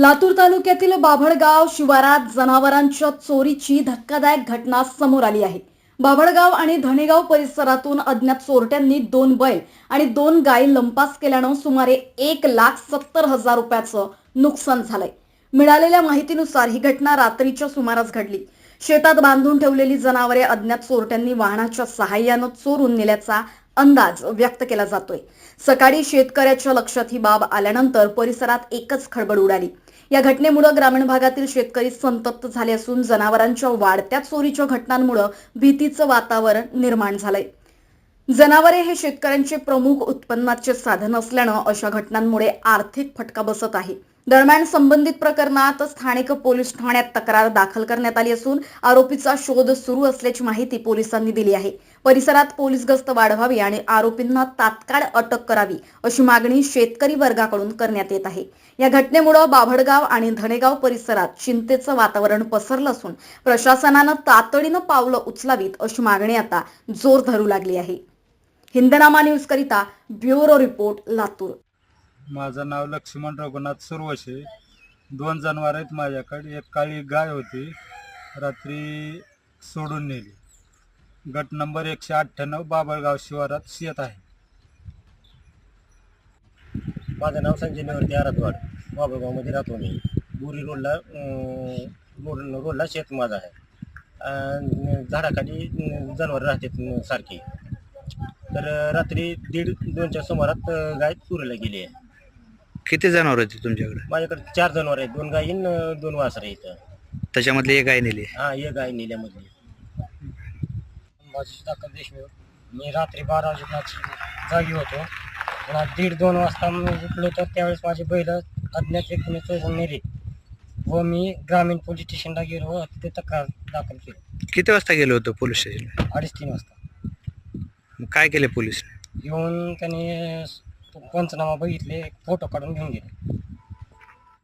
लातूर तालुक्यातील बाभळगाव शिवारात जनावरांच्या चोरीची धक्कादायक घटना समोर आली आहे. बाभळगाव आणि धनेगाव परिसरातून अज्ञात चोरट्यांनी दोन बैल आणि दोन गायी लंपास केल्यानं सुमारे एक लाख सत्तर हजार रुपयाचं नुकसान झालंय. मिळालेल्या माहितीनुसार ही घटना रात्रीच्या सुमारास घडली. शेतात बांधून ठेवलेली जनावरे अज्ञात चोरट्यांनी वाहनाच्या सहाय्यानं चोरून नेल्याचा अंदाज व्यक्त केला जातोय. सकाळी शेतकऱ्याच्या लक्षात ही बाब आल्यानंतर परिसरात एकच खळबळ उडाली. या घटनेमुळे ग्रामीण भागातील शेतकरी संतप्त झाले असून जनावरांच्या वाढत्या चोरीच्या घटनांमुळे भीतीचं वातावरण निर्माण झालंय. जनावरे हे शेतकऱ्यांचे प्रमुख उत्पन्नाचे साधन असल्यानं अशा घटनांमुळे आर्थिक फटका बसत आहे. दरम्यान संबंधित प्रकरणात स्थानिक पोलीस ठाण्यात तक्रार दाखल करण्यात आली असून आरोपीचा शोध सुरू असल्याची माहिती पोलिसांनी दिली आहे. परिसरात पोलीस गस्त वाढवावी आणि आरोपींना तात्काळ अटक करावी अशी मागणी शेतकरी वर्गाकडून करण्यात येत आहे. या घटनेमुळे बाभडगाव आणि धनेगाव परिसरात चिंतेचं वातावरण पसरलं असून प्रशासनानं तातडीनं पावलं उचलावीत अशी मागणी आता जोर धरू लागली आहे. हिंदनामा न्यूज करिता ब्युरो रिपोर्ट लातूर. माझं नाव लक्ष्मण रघुनाथ सुरवशे दोन जनावर आहेत माझ्याकडे. एक काळी गाय होती. रात्री सोडून नेली. गट नंबर एकशे अठ्ठ्याण्णव बाबळगाव शिवारात शेत आहे. माझं नाव संजय निवर्ती आरातवाड. बाबळगावमध्ये राहतो मी. बोरी रोडला रोड रोडला शेत माझा आहे. झाडाखाली जनावर जनावरं राहतात सारखी. तर रात्री दीड दोनच्या सुमारात गाय चुरीला गेली आहे. किती जनावर होती तुमच्याकडे? माझ्याकडे चार जनावर आहेत. दोन गायीन अं, दोन वासरं इथं. त्याच्यामधली एक गाय नेली. हां एक गाय नेल्यामधली माझी सुधाकर देशमुख मी रात्री बारा वाजेची जागी होतो. पुन्हा दीड दोन वाजता मी उठलो तर त्यावेळेस माझी बैल अज्ञात व्यक्तीने चोरून नेली. व मी ग्रामीण पोलीस स्टेशनला गेलो व तिथे तक्रार दाखल केली. किती वाजता गेलो होतो पोलीस स्टेशनला? अडीच तीन वाजता. मग काय केले पोलीस येऊन त्याने पंचनामा बघितले फोटो काढून घेऊन गेले.